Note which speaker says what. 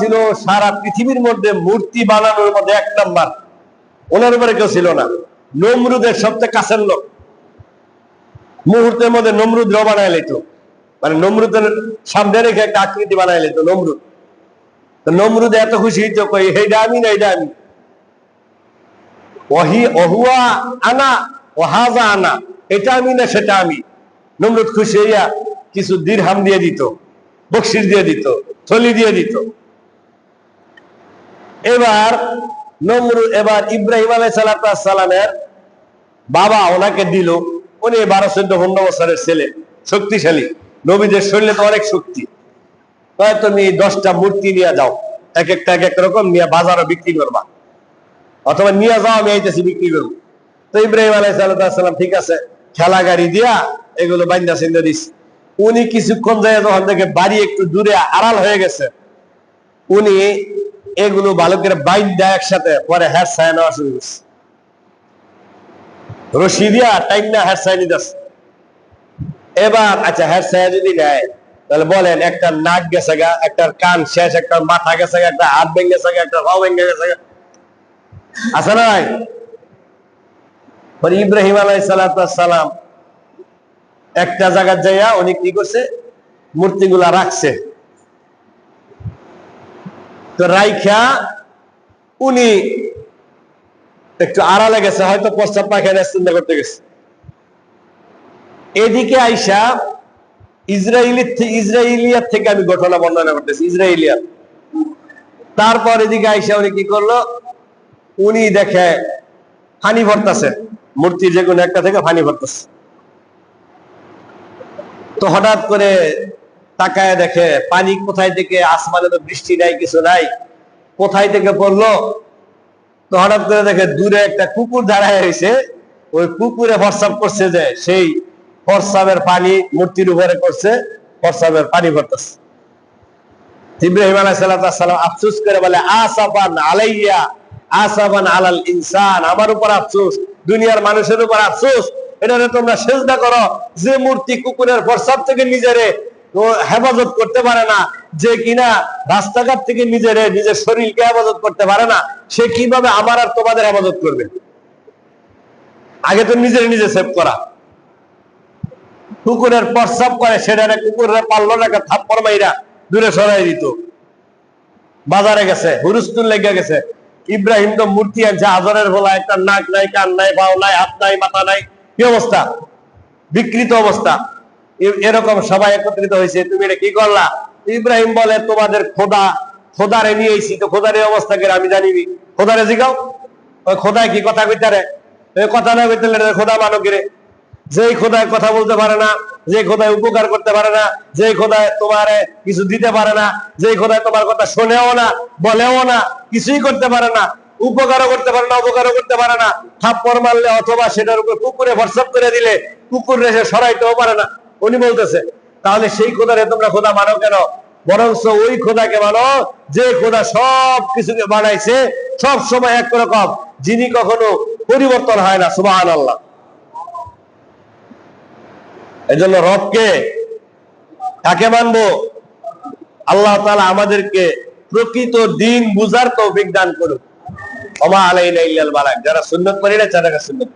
Speaker 1: ছিল, সারা পৃথিবীর মধ্যে মূর্তি বানানোর মধ্যে এক নাম্বার। ওনার উপরে কেউ ছিল না। নমরুদের সবচেয়ে কাছের লোক। মুহূর্তের মধ্যে নমরুদ র বানায় লেতো মানে নমরুদের সামনে রেখে একটা আকৃতি বানায় লেতো নমরুদ। নমরুদ এত খুশি হইতো, কই হেইটা আমি না এইটা আমি ওহি অহুয়া আনা ও হাজা আনা। এটা আমি না সেটা আমি? নমরুদ খুশি হইয়া কিছু দিরহাম দিয়ে দিত, বকশিস দিয়ে দিত, থলি দিয়ে দিত। এবার নমরুদ এবার ইব্রাহিম আলাই সালামের বাবা ওনাকে দিল। উনি বারো চোদ্দ পনেরো বছরের ছেলে, শক্তিশালী। নবীদের শরীরে তো অনেক শক্তি। তাই তুমি দশটা মূর্তি নিয়ে যাও। এক একটা, এক এক রকম নিয়ে বাজারও বিক্রি করবা। অথবা নিয়ে যাও, আমি আইতেছি বিক্রি করব। তো ইব্রাহিম আলাই সাল্লাম ঠিক আছে, খেলা গাড়ি দিয়া এগুলো বাইন্দা সিন্দা দিস। উনি কিছুক্ষণ যায় যখন থেকে বাড়ি একটু দূরে আড়াল হয়ে গেছে, উনি এগুলো ভালো করে বাইন্দা একসাথে, পরে হ্যার ছায়া নেওয়া শুরু করছে রশি দিয়া টাইম না হ্যার ছায়া নিতেছে এবার আচ্ছা হ্যার ছায়া যদি নেয়, তাহলে বলেন একটা নাক গেছে গা, একটা কান শেষ, একটা মাথা গেছে গা, একটা হাত ভেঙে গেছে গা, একটা পাও ভেঙে গেছে গা। আছে না ভাই? পরে ইব্রাহিম আলাই সালাম একটা জায়গার যাইয়া উনি কি করছে? মূর্তিগুলা রাখছে। তো রাইখা উনি একটু আড়ালে গেছে হয়তো প্রস্তাব পায়খানা চিন্তা করতে গেছে। এদিকে আইসা ইসরায়েলি ইসরায়েলিয়ার থেকে আমি ঘটনা বর্ণনা করতেছি ইসরায়েলিয়ার তারপর এদিকে আইসা উনি কি করল? উনি দেখে ফানি ভরতাছে, মূর্তি যে কোনো একটা থেকে ফানি ভরতাছে। তো হঠাৎ করে তাকায় দেখে, পানি কোথায় থেকে, আসমানে তো বৃষ্টি নাই, কিছু নাই, কোথায় থেকে পড়ল? তো হঠাৎ করে দেখে দূরে একটা কুকুর দাঁড়ায় হয়েছে ওই কুকুরে ফরসাপ করছে যে সেই ফরসাবের পানি মূর্তির উপরে করছে ফরসাবের পানি ভরতেছে ইব্রাহিম আলাইসাল্লাম আফসুস করে বলে, আসাফান আলাইয়া, আসাফান আলাল ইনসান, আমার উপর আফসুস, দুনিয়ার মানুষের উপর আফসুস, এটারে তোমরা সেজদা করো, যে মূর্তি কুকুরের প্রসাব থেকে নিজেরে হেফাজত করতে পারে না যে কিনা রাস্তাঘাট থেকে নিজেরে, নিজের শরীরকে হেফাজত করতে পারে না, সে কীভাবে আমার আর তোমাদের হেফাজত করবে? আগে তো নিজের, নিজে সেভ করা। কুকুরের প্রস্রাব করে সেটারে কুকুরের পারল না থাপ্পড় মাইরা দূরে সরাই দিত। বাজারে গেছে হুরুস্তুল লেগে গেছে। ইব্রাহিম তো মূর্তি আনছে আজরের ভোলা একটা নাক নাই, কান নাই পাও নাই, হাত নাই, মাথা নাই। কি অবস্থা? বিকৃত অবস্থা। এরকম সবাই একত্রিত হয়েছে। তুমি এটা কি করলা? ইব্রাহিম বলে, তোমাদের খোদা, খোদারে নিয়ে এসি তো খোদার এই অবস্থা করে আমি জানিবি খোদারে জিগাও। ওই খোদায় কি কথা কইতারে কথা না কইতে খোদা মানো কিরে যেই খোদায় কথা বলতে পারে না যে খোদায় উপকার করতে পারে না যে খোদায় তোমার কিছু দিতে পারে না যে খোদায় তোমার কথা শোনেও না, বলেও না, কিছুই করতে পারে না, উপকারও করতে পারে না, অপকারও করতে পারে না, থাপ্পড় মারলে অথবা সেটার উপর কুকুরে ভরসাপ করে দিলে কুকুর রেসে সরাইতেও পারে না। উনি বলতেছে, তাহলে সেই খোদারে তোমরা খোদা মানো কেন? বরঞ্চ ওই খোদাকে মানো, যে খোদা সব কিছুকে বানাইছে, সব সময় একরকম যিনি কখনো পরিবর্তন হয় না সুবাহ আল্লাহ এজন্য রবকে কাকে মানবো? আল্লাহ তালা আমাদেরকে প্রকৃত দিন বুঝার তৌফিক দান করুক। আলাইনা ইল্লাল বালাগ যারা সুন্নত করি না, তারা সুন্নত